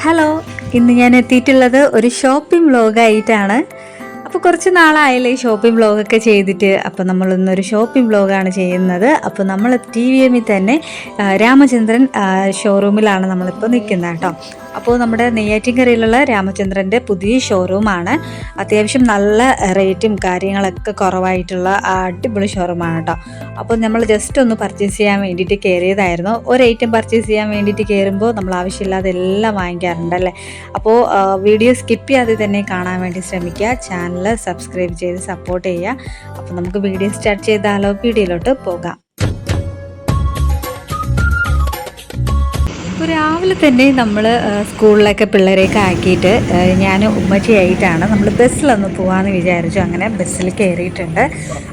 Hello ഇന്ന് ഞാൻ എത്തിയിട്ടുള്ളത് ഒരു ഷോപ്പിംഗ് വ്ലോഗായിട്ടാണ് അപ്പോൾ കുറച്ച് നാളായല്ലേ ഷോപ്പിംഗ് വ്ളോഗൊക്കെ ചെയ്തിട്ട്. അപ്പോൾ നമ്മൾ ഇന്നൊരു ഷോപ്പിംഗ് വ്ളോഗാണ് ചെയ്യുന്നത്. അപ്പോൾ നമ്മൾ ടി വി എമ്മിൽ തന്നെ രാമചന്ദ്രൻ ഷോറൂമിലാണ് നമ്മളിപ്പോൾ നിൽക്കുന്നത് കേട്ടോ. അപ്പോൾ നമ്മുടെ നെയ്യാറ്റിൻകരയിലുള്ള രാമചന്ദ്രന്റെ പുതിയ ഷോറൂമാണ് അത്യാവശ്യം നല്ല റേറ്റും കാര്യങ്ങളൊക്കെ കുറവായിട്ടുള്ള അടിപൊളി ഷോറൂമാണ് കേട്ടോ. അപ്പോൾ നമ്മൾ ജസ്റ്റ് ഒന്ന് പർച്ചേസ് ചെയ്യാൻ വേണ്ടിയിട്ട് കയറിയതായിരുന്നു ഒരു ഐറ്റം പർച്ചേസ് ചെയ്യാൻ വേണ്ടിയിട്ട് കയറുമ്പോൾ നമ്മൾ ആവശ്യമില്ലാതെ എല്ലാം വാങ്ങിക്കാറുണ്ട് അല്ലേ? അപ്പോൾ വീഡിയോ സ്കിപ്പ് ചെയ്യാതെ തന്നെ കാണാൻ വേണ്ടി ശ്രമിക്കുക. ചാനൽ സബ്സ്ക്രൈബ് ചെയ്ത് സപ്പോർട്ട് ചെയ്യുക. അപ്പോൾ നമുക്ക് വീഡിയോ സ്റ്റാർട്ട് ചെയ്താലോ വീഡിയോയിലോട്ട് പോകാം. രാവിലെ തന്നെ നമ്മൾ സ്കൂളിലൊക്കെ പിള്ളേരെയൊക്കെ ആക്കിയിട്ട് ഞാൻ ഉമ്മച്ചിയായിട്ടാണ് നമ്മൾ ബസ്സിലൊന്ന് പോകാമെന്ന് വിചാരിച്ചു. അങ്ങനെ ബസ്സിൽ കയറിയിട്ടുണ്ട്.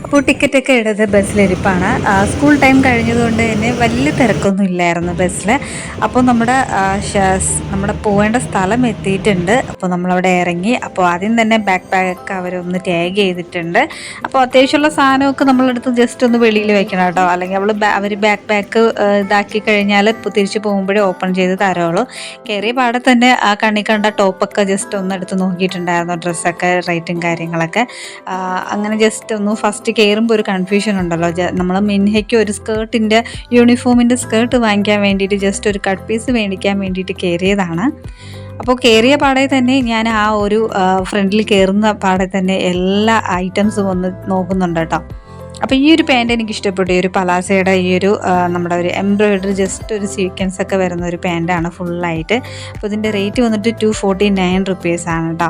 അപ്പോൾ ടിക്കറ്റൊക്കെ എടുത്ത് ബസ്സിലിരിപ്പാണ്. സ്കൂൾ ടൈം കഴിഞ്ഞതുകൊണ്ട് തന്നെ വലിയ തിരക്കൊന്നും ഇല്ലായിരുന്നു ബസ്സിൽ അപ്പോൾ നമ്മുടെ നമ്മുടെ പോകേണ്ട സ്ഥലം എത്തിയിട്ടുണ്ട്. അപ്പോൾ നമ്മളവിടെ ഇറങ്ങി അപ്പോൾ ആദ്യം തന്നെ ബാക്ക് പാക്കൊക്കെ അവരൊന്ന് ടാഗ് ചെയ്തിട്ടുണ്ട്. അപ്പോൾ അത്യാവശ്യമുള്ള സാധനമൊക്കെ നമ്മളെടുത്ത് ജസ്റ്റ് ഒന്ന് വെളിയിൽ വെക്കണം കേട്ടോ. അല്ലെങ്കിൽ അവൾ അവർ ബാക്ക് പാക്ക് ഇതാക്കി കഴിഞ്ഞാൽ തിരിച്ച് പോകുമ്പോഴേ ഓപ്പൺ ചെയ്ത് തരുള്ളൂ കയറിയ പാടെ തന്നെ ആ കണ്ണി കണ്ട ടോപ്പൊക്കെ ജസ്റ്റ് ഒന്ന് എടുത്ത് നോക്കിയിട്ടുണ്ടായിരുന്നു ഡ്രസ്സൊക്കെ റേറ്റും കാര്യങ്ങളൊക്കെ. അങ്ങനെ ജസ്റ്റ് ഒന്ന് ഫസ്റ്റ് കയറുമ്പോൾ ഒരു കൺഫ്യൂഷൻ ഉണ്ടല്ലോ. നമ്മൾ മിൻഹയ്ക്ക് ഒരു സ്കേർട്ടിന്റെ യൂണിഫോമിന്റെ സ്കേർട്ട് വാങ്ങിക്കാൻ വേണ്ടിയിട്ട് ജസ്റ്റ് ഒരു കട്ട് പീസ് മേടിക്കാൻ വേണ്ടിയിട്ട് കയറിയതാണ് അപ്പോൾ കയറിയ പാടെ തന്നെ ഞാൻ ആ ഒരു ഫ്രണ്ടിൽ കയറുന്ന പാടെ തന്നെ എല്ലാ ഐറ്റംസും ഒന്ന് നോക്കുന്നുണ്ട് കേട്ടോ. അപ്പോൾ ഈ ഒരു പാന്റ് എനിക്ക് ഇഷ്ടപ്പെട്ടു. ഈ ഒരു പലാസയുടെ ഈ ഒരു നമ്മുടെ ഒരു എംബ്രോയിഡറി ജസ്റ്റ് ഒരു സീക്വൻസ് ഒക്കെ വരുന്ന ഒരു പാന്റാണ് ഫുള്ളായിട്ട് അപ്പോൾ ഇതിന്റെ റേറ്റ് വന്നിട്ട് ടു ഫോർട്ടി നയൻ റുപ്പീസാണ് കേട്ടോ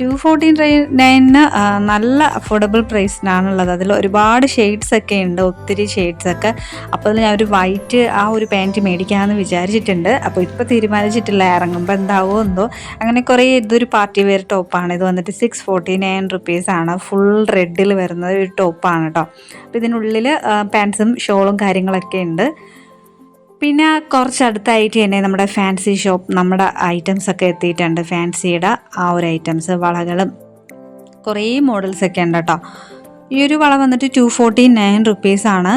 ടു ഫോർട്ടീൻ നയനിന് നല്ല അഫോർഡബിൾ പ്രൈസിനാണുള്ളത് അതിൽ ഒരുപാട് ഷെയ്ഡ്സ് ഒക്കെ ഉണ്ട് ഒത്തിരി ഷെയ്ഡ്സ് ഒക്കെ. അപ്പോൾ അതിൽ ഞാൻ ഒരു വൈറ്റ് ആ ഒരു പാന്റ് മേടിക്കാമെന്ന് വിചാരിച്ചിട്ടുണ്ട്. അപ്പോൾ ഇപ്പോൾ തീരുമാനിച്ചിട്ടില്ല ഇറങ്ങുമ്പോൾ എന്താവോ എന്തോ. അങ്ങനെ കുറേ ഇതൊരു പാർട്ടി വെയർ ടോപ്പാണ് ഇത് വന്നിട്ട് സിക്സ് ഫോർട്ടി നയൻ റുപ്പീസാണ് ഫുൾ റെഡിൽ വരുന്ന ഒരു ടോപ്പാണ് കേട്ടോ അപ്പോൾ ഇതിനുള്ളിൽ പാൻസും ഷോളും കാര്യങ്ങളൊക്കെ ഉണ്ട്. പിന്നെ കുറച്ചടുത്തായിട്ട് തന്നെ നമ്മുടെ ഫാൻസി ഷോപ്പ് നമ്മുടെ ഐറ്റംസ് ഒക്കെ എത്തിയിട്ടുണ്ട്. ഫാൻസിയുടെ ആ ഒരു ഐറ്റംസ് വളകളും കുറേ മോഡൽസ് ഒക്കെ ഉണ്ട് കേട്ടോ. ഈ ഒരു വള വന്നിട്ട് ടു ഫോർട്ടി നയൻ റുപ്പീസാണ്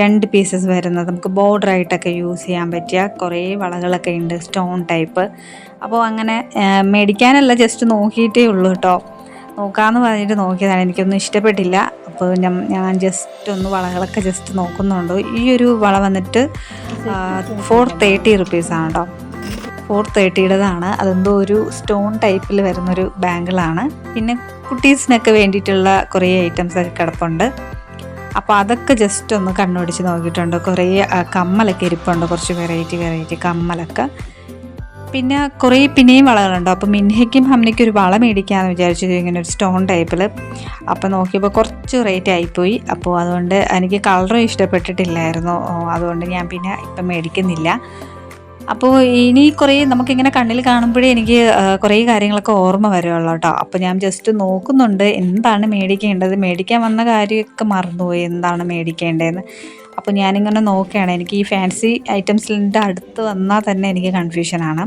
രണ്ട് പീസസ് വരുന്നത്. നമുക്ക് ബോർഡർ ആയിട്ടൊക്കെ യൂസ് ചെയ്യാൻ പറ്റിയ കുറേ വളകളൊക്കെ ഉണ്ട് സ്റ്റോൺ ടൈപ്പ് അപ്പോൾ അങ്ങനെ മേടിക്കാനല്ല ജസ്റ്റ് നോക്കിയിട്ടേ ഉള്ളൂ കേട്ടോ. നോക്കാമെന്ന് പറഞ്ഞിട്ട് നോക്കിയതാണ്. എനിക്കൊന്നും ഇഷ്ടപ്പെട്ടില്ല. അപ്പോൾ ഞാൻ ജസ്റ്റ് ഒന്ന് വളകളൊക്കെ ജസ്റ്റ് നോക്കുന്നുണ്ട്. ഈ ഒരു വള വന്നിട്ട് ഫോർ തേർട്ടി റുപ്പീസാണ് കേട്ടോ ഫോർ തേർട്ടിയുടേതാണ് അതെന്തോ ഒരു സ്റ്റോൺ ടൈപ്പിൽ വരുന്നൊരു ബാങ്കിളാണ് പിന്നെ കുട്ടീസിനൊക്കെ വേണ്ടിയിട്ടുള്ള കുറേ ഐറ്റംസ് ഒക്കെ കിടപ്പുണ്ട്. അപ്പോൾ അതൊക്കെ ജസ്റ്റ് ഒന്ന് കണ്ണോടിച്ച് നോക്കിയിട്ടുണ്ട്. കുറേ കമ്മലൊക്കെ ഇരിപ്പുണ്ട്. കുറച്ച് വെറൈറ്റി വെറൈറ്റി കമ്മലൊക്കെ. പിന്നെ കുറേ പിന്നെയും വളകളുണ്ടോ. അപ്പോൾ മിൻഹയ്ക്കും ഹംനയ്ക്കും ഒരു വള മേടിക്കാമെന്ന് വിചാരിച്ചു. ഇങ്ങനെ ഒരു സ്റ്റോൺ ടൈപ്പിൽ അപ്പോൾ നോക്കിയപ്പോൾ കുറച്ച് റേറ്റ് ആയിപ്പോയി. അപ്പോൾ അതുകൊണ്ട് എനിക്ക് കളറും ഇഷ്ടപ്പെട്ടിട്ടില്ലായിരുന്നു. അതുകൊണ്ട് ഞാൻ പിന്നെ ഇപ്പം മേടിക്കുന്നില്ല. അപ്പോൾ ഇനി കുറേ നമുക്കിങ്ങനെ കണ്ണിൽ കാണുമ്പോഴേ എനിക്ക് കുറേ കാര്യങ്ങളൊക്കെ ഓർമ്മ വരുള്ളൂ കേട്ടോ അപ്പോൾ ഞാൻ ജസ്റ്റ് നോക്കുന്നുണ്ട് എന്താണ് മേടിക്കേണ്ടത്? മേടിക്കാൻ വന്ന കാര്യമൊക്കെ മറന്നുപോയി എന്താണ് മേടിക്കേണ്ടതെന്ന് അപ്പോൾ ഞാനിങ്ങനെ നോക്കുകയാണ്. എനിക്ക് ഈ ഫാൻസി ഐറ്റംസിന്റെ അടുത്ത് വന്നാൽ തന്നെ എനിക്ക് കൺഫ്യൂഷനാണ്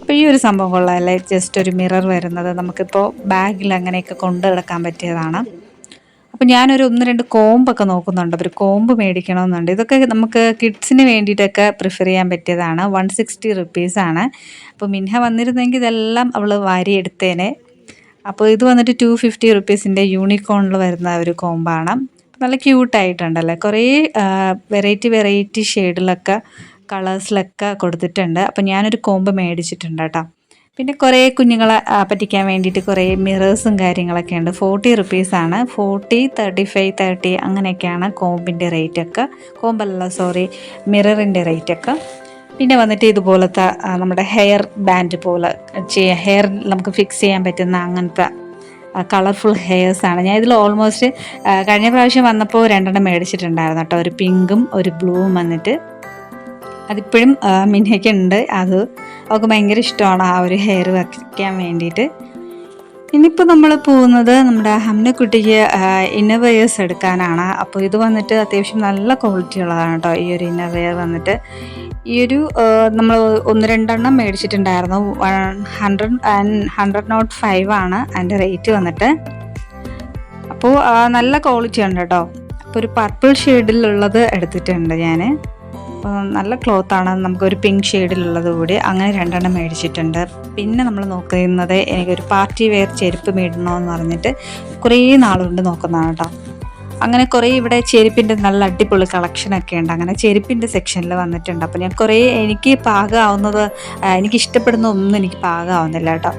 അപ്പോൾ ഈ ഒരു സംഭവം കൊള്ളാമല്ലേ ജസ്റ്റ് ഒരു മിറർ വരുന്നത് നമുക്കിപ്പോൾ ബാഗിൽ അങ്ങനെയൊക്കെ കൊണ്ടു കിടക്കാൻ പറ്റിയതാണ്. അപ്പോൾ ഞാനൊരു ഒന്ന് രണ്ട് കോമ്പൊക്കെ നോക്കുന്നുണ്ട്. ഒരു കോമ്പ് മേടിക്കണമെന്നുണ്ട്. ഇതൊക്കെ നമുക്ക് കിഡ്സിന് വേണ്ടിയിട്ടൊക്കെ പ്രിഫർ ചെയ്യാൻ പറ്റിയതാണ്. വൺ സിക്സ്റ്റി റുപ്പീസാണ് അപ്പോൾ മിൻഹ വന്നിരുന്നെങ്കിൽ ഇതെല്ലാം അവൾ വാരി എടുത്തേനെ. അപ്പോൾ ഇത് വന്നിട്ട് ടു ഫിഫ്റ്റി റുപ്പീസിന്റെ യൂണിക്കോണിൽ വരുന്ന ഒരു കോമ്പാണ്. നല്ല ക്യൂട്ടായിട്ടുണ്ടല്ലേ? കുറേ വെറൈറ്റി വെറൈറ്റി ഷെയ്ഡിലൊക്കെ കളേഴ്സിലൊക്കെ കൊടുത്തിട്ടുണ്ട്. അപ്പോൾ ഞാനൊരു കോമ്പ് മേടിച്ചിട്ടുണ്ട് കേട്ടോ. പിന്നെ കുറേ കുഞ്ഞുങ്ങളെ പറ്റിക്കാൻ വേണ്ടിയിട്ട് കുറേ മിറേഴ്സും കാര്യങ്ങളൊക്കെ ഉണ്ട് ഫോർട്ടി റുപ്പീസാണ് ഫോർട്ടി തേർട്ടി ഫൈവ് തേർട്ടി അങ്ങനെയൊക്കെയാണ് കോമ്പിന്റെ റേറ്റൊക്കെ കോമ്പല്ല സോറി മിററിന്റെ റേറ്റൊക്കെ പിന്നെ വന്നിട്ട് ഇതുപോലത്തെ നമ്മുടെ ഹെയർ ബാൻഡ് പോലെ ചെയ്യുക ഹെയർ നമുക്ക് ഫിക്സ് ചെയ്യാൻ പറ്റുന്ന അങ്ങനത്തെ കളർഫുൾ ഹെയർസാണ് ഞാൻ ഇതിൽ ഓൾമോസ്റ്റ് കഴിഞ്ഞ പ്രാവശ്യം വന്നപ്പോൾ രണ്ടെണ്ണം മേടിച്ചിട്ടുണ്ടായിരുന്നു കേട്ടോ. ഒരു പിങ്കും ഒരു ബ്ലൂവും വന്നിട്ട്. അതിപ്പോഴും മിനിയൊക്കെ ഉണ്ട്. അത് അവൾക്ക് ഭയങ്കര ഇഷ്ടമാണ് ആ ഒരു ഹെയർ വയ്ക്കാൻ വേണ്ടിയിട്ട്. ഇനിയിപ്പോൾ നമ്മൾ പോകുന്നത് നമ്മുടെ ഹംനക്കുട്ടിക്ക് ഇന്നർവെയേഴ്സ് എടുക്കാനാണ്. അപ്പോൾ ഇത് വന്നിട്ട് അത്യാവശ്യം നല്ല ക്വാളിറ്റി ഉള്ളതാണ് കേട്ടോ ഈ ഒരു ഇന്നർവെയർ വന്നിട്ട്. ഈ ഒരു നമ്മൾ ഒന്ന് രണ്ടെണ്ണം മേടിച്ചിട്ടുണ്ടായിരുന്നു. One hundred and hundred note five ആണ് അതിന്റെ റേറ്റ് വന്നിട്ട്. അപ്പോൾ നല്ല ക്വാളിറ്റി ഉണ്ട് കേട്ടോ അപ്പോൾ ഒരു പർപ്പിൾ ഷെയ്ഡിലുള്ളത് എടുത്തിട്ടുണ്ട് ഞാൻ അപ്പോൾ നല്ല ക്ലോത്താണ് നമുക്കൊരു പിങ്ക് ഷെയ്ഡിലുള്ളത് കൂടി. അങ്ങനെ രണ്ടെണ്ണം മേടിച്ചിട്ടുണ്ട്. പിന്നെ നമ്മൾ നോക്കുന്നത് എനിക്കൊരു പാർട്ടി വെയർ ചെരുപ്പ് മേടണമെന്ന് പറഞ്ഞിട്ട് കുറേ നാളുകൊണ്ട് നോക്കുന്നതാണ് കേട്ടോ അങ്ങനെ കുറേ ഇവിടെ ചെരുപ്പിന്റെ നല്ല അടിപൊളി കളക്ഷനൊക്കെ ഉണ്ട്. അങ്ങനെ ചെരുപ്പിന്റെ സെക്ഷനിൽ വന്നിട്ടുണ്ട്. അപ്പോൾ ഞാൻ കുറേ എനിക്ക് പാകമാവുന്നത് എനിക്ക് ഇഷ്ടപ്പെടുന്ന ഒന്നും എനിക്ക് പാകമാവുന്നില്ല കേട്ടോ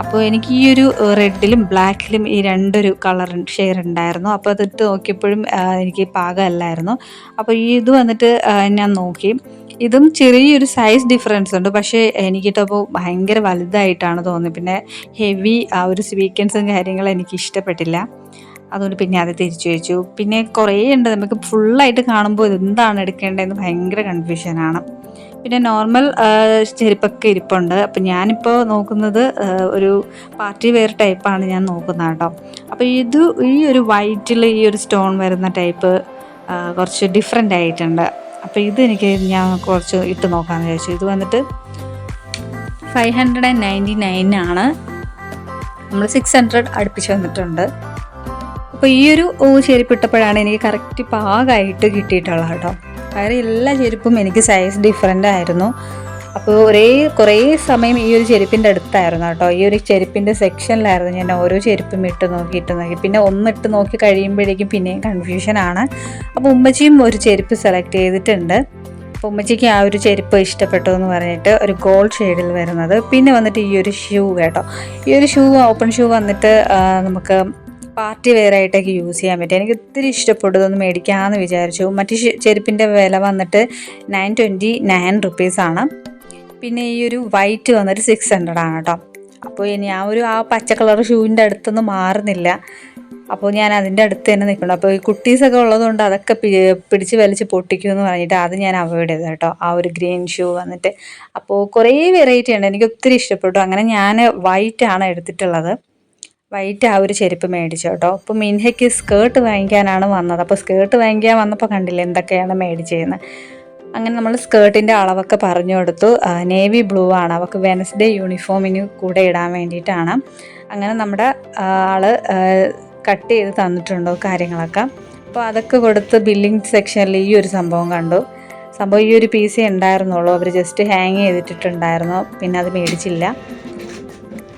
അപ്പോൾ എനിക്ക് ഈ ഒരു റെഡിലും ബ്ലാക്കിലും ഈ രണ്ടൊരു കളർ ഷെയർ ഉണ്ടായിരുന്നു. അപ്പോൾ അതിട്ട് നോക്കിയപ്പോഴും എനിക്ക് പാകമല്ലായിരുന്നു. അപ്പോൾ ഈ ഇത് വന്നിട്ട് ഞാൻ നോക്കി. ഇതും ചെറിയൊരു സൈസ് ഡിഫറൻസ് ഉണ്ട്. പക്ഷേ എനിക്കിട്ടപ്പോൾ ഭയങ്കര വലുതായിട്ടാണ് തോന്നുന്നത് പിന്നെ ഹെവി ആ ഒരു സ്വീക്കൻസും കാര്യങ്ങളും എനിക്ക് ഇഷ്ടപ്പെട്ടില്ല. അതുകൊണ്ട് പിന്നെ അത് തിരിച്ചു വെച്ചു. പിന്നെ കുറേ ഉണ്ട് നമുക്ക് ഫുള്ളായിട്ട് കാണുമ്പോൾ ഇത് എന്താണ് എടുക്കേണ്ടതെന്ന് ഭയങ്കര കൺഫ്യൂഷനാണ് പിന്നെ നോർമൽ ചെരുപ്പൊക്കെ ഇരിപ്പുണ്ട്. അപ്പം ഞാനിപ്പോൾ നോക്കുന്നത് ഒരു പാർട്ടി വെയർ ടൈപ്പാണ് ഞാൻ നോക്കുന്നത് കേട്ടോ. അപ്പോൾ ഇത് ഈ ഒരു വൈറ്റിൽ ഈ ഒരു സ്റ്റോൺ വരുന്ന ടൈപ്പ് കുറച്ച് ഡിഫറെന്റ് ആയിട്ടുണ്ട്. അപ്പോൾ ഇത് എനിക്ക് ഞാൻ കുറച്ച് ഇട്ട് നോക്കാമെന്ന് വിചാരിച്ചു. ഇത് വന്നിട്ട് five hundred and ninety nine ആണ്. നമ്മൾ സിക്സ് ഹൺഡ്രഡ് അടുപ്പിച്ച് വന്നിട്ടുണ്ട്. അപ്പോൾ ഈ ഒരു ഓ ചെരുപ്പ് ഇട്ടപ്പോഴാണ് എനിക്ക് കറക്റ്റ് പാകമായിട്ട് കിട്ടിയിട്ടുള്ളത് കേട്ടോ. വേറെ എല്ലാ ചെരുപ്പും എനിക്ക് സൈസ് ഡിഫറെന്റ് ആയിരുന്നു. അപ്പോൾ ഒരേ കുറേ സമയം ഈ ഒരു ചെരുപ്പിന്റെ അടുത്തായിരുന്നു കേട്ടോ. ഈ ഒരു ചെരുപ്പിന്റെ സെക്ഷനിലായിരുന്നു ഞാൻ ഓരോ ചെരുപ്പും ഇട്ട് നോക്കി ഇട്ട് നോക്കി. പിന്നെ ഒന്നിട്ട് നോക്കി കഴിയുമ്പോഴേക്കും പിന്നെയും കൺഫ്യൂഷനാണ് അപ്പോൾ ഉമ്മച്ചിയും ഒരു ചെരുപ്പ് സെലക്ട് ചെയ്തിട്ടുണ്ട്. അപ്പോൾ ഉമ്മച്ചിക്ക് ആ ഒരു ചെരുപ്പ് ഇഷ്ടപ്പെട്ടു എന്ന് പറഞ്ഞിട്ട് ഒരു ഗോൾഡ് ഷെയ്ഡിൽ വരുന്നത്. പിന്നെ വന്നിട്ട് ഈ ഒരു ഷൂ കേട്ടോ. ഈ ഒരു ഷൂ ഓപ്പൺ ഷൂ വന്നിട്ട് നമുക്ക് പാർട്ടി വെയർ ആയിട്ടൊക്കെ യൂസ് ചെയ്യാൻ പറ്റും. എനിക്ക് ഒത്തിരി ഇഷ്ടപ്പെട്ടു. ഇതൊന്ന് മേടിക്കാമെന്ന് വിചാരിച്ചു. മറ്റ് ചെരുപ്പിന്റെ വില വന്നിട്ട് നയൻ ട്വന്റി നയൻ റുപ്പീസാണ് പിന്നെ ഈ ഒരു വൈറ്റ് വന്നിട്ട് സിക്സ് ഹൺഡ്രഡ് ആണ് കേട്ടോ. അപ്പോൾ ഇനി ആ ഒരു ആ പച്ച കളർ ഷൂവിന്റെ അടുത്തൊന്നും മാറുന്നില്ല. അപ്പോൾ ഞാൻ അതിന്റെ അടുത്ത് തന്നെ നിൽക്കണം അപ്പോൾ ഈ കുട്ടീസൊക്കെ ഉള്ളതുകൊണ്ട് അതൊക്കെ പിടിച്ച് വലിച്ച് പൊട്ടിക്കും എന്ന് പറഞ്ഞിട്ട് അത് ഞാൻ അവോയ്ഡ് ചെയ്തു കേട്ടോ. ആ ഒരു ഗ്രീൻ ഷൂ വന്നിട്ട്. അപ്പോൾ കുറേ വെറൈറ്റി ഉണ്ട്. എനിക്ക് ഒത്തിരി ഇഷ്ടപ്പെട്ടു. അങ്ങനെ ഞാൻ വൈറ്റ് ആണ് എടുത്തിട്ടുള്ളത്. വൈറ്റ് ആ ഒരു ചെരുപ്പ് മേടിച്ചു കേട്ടോ. അപ്പോൾ മിൻഹയ്ക്ക് സ്കേർട്ട് വാങ്ങിക്കാനാണ് വന്നത്. അപ്പോൾ സ്കേർട്ട് വാങ്ങിക്കാൻ വന്നപ്പോൾ കണ്ടില്ല എന്തൊക്കെയാണ് മേടിച്ചതെന്ന് അങ്ങനെ നമ്മൾ സ്കേർട്ടിന്റെ അളവൊക്കെ പറഞ്ഞു കൊടുത്തു. നേവി ബ്ലൂ ആണ്. അവൾക്ക് വെനസ്ഡേ യൂണിഫോമിന് കൂടെ ഇടാൻ വേണ്ടിയിട്ടാണ്. അങ്ങനെ നമ്മുടെ ആൾ കട്ട് ചെയ്ത് തന്നിട്ടുണ്ടോ കാര്യങ്ങളൊക്കെ. അപ്പോൾ അതൊക്കെ കൊടുത്ത് ബില്ലിംഗ് സെക്ഷനിൽ ഈ ഒരു സംഭവം കണ്ടു. സംഭവം ഈ ഒരു പീസേ ഉണ്ടായിരുന്നുള്ളൂ. അവർ ജസ്റ്റ് ഹാങ് ചെയ്തിട്ടുണ്ടായിരുന്നു പിന്നെ അത് മേടിച്ചില്ല.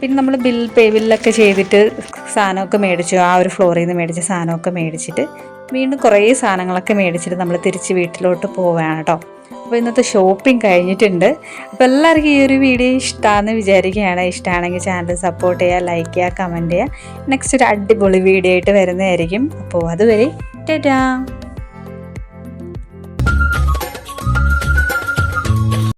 പിന്നെ നമ്മൾ ബിൽ പേ ബില്ലൊക്കെ ചെയ്തിട്ട് സാധനമൊക്കെ മേടിച്ചു. ആ ഒരു ഫ്ലോറിൽ നിന്ന് മേടിച്ച സാധനമൊക്കെ മേടിച്ചിട്ട് വീണ്ടും കുറേ സാധനങ്ങളൊക്കെ മേടിച്ചിട്ട് നമ്മൾ തിരിച്ച് വീട്ടിലോട്ട് പോവുകയാണ് കേട്ടോ അപ്പോൾ ഇന്നത്തെ ഷോപ്പിംഗ് കഴിഞ്ഞിട്ടുണ്ട്. അപ്പോൾ എല്ലാവർക്കും ഈ ഒരു വീഡിയോ ഇഷ്ടമാണെന്ന് വിചാരിക്കുകയാണ്. ഇഷ്ടമാണെങ്കിൽ ചാനൽ സപ്പോർട്ട് ചെയ്യുക ലൈക്ക് ചെയ്യുക കമന്റ് ചെയ്യുക നെക്സ്റ്റ് ഒരു അടിപൊളി വീഡിയോ ആയിട്ട് വരുന്നതായിരിക്കും. അപ്പോൾ അതുവരെ ടാറ്റാ!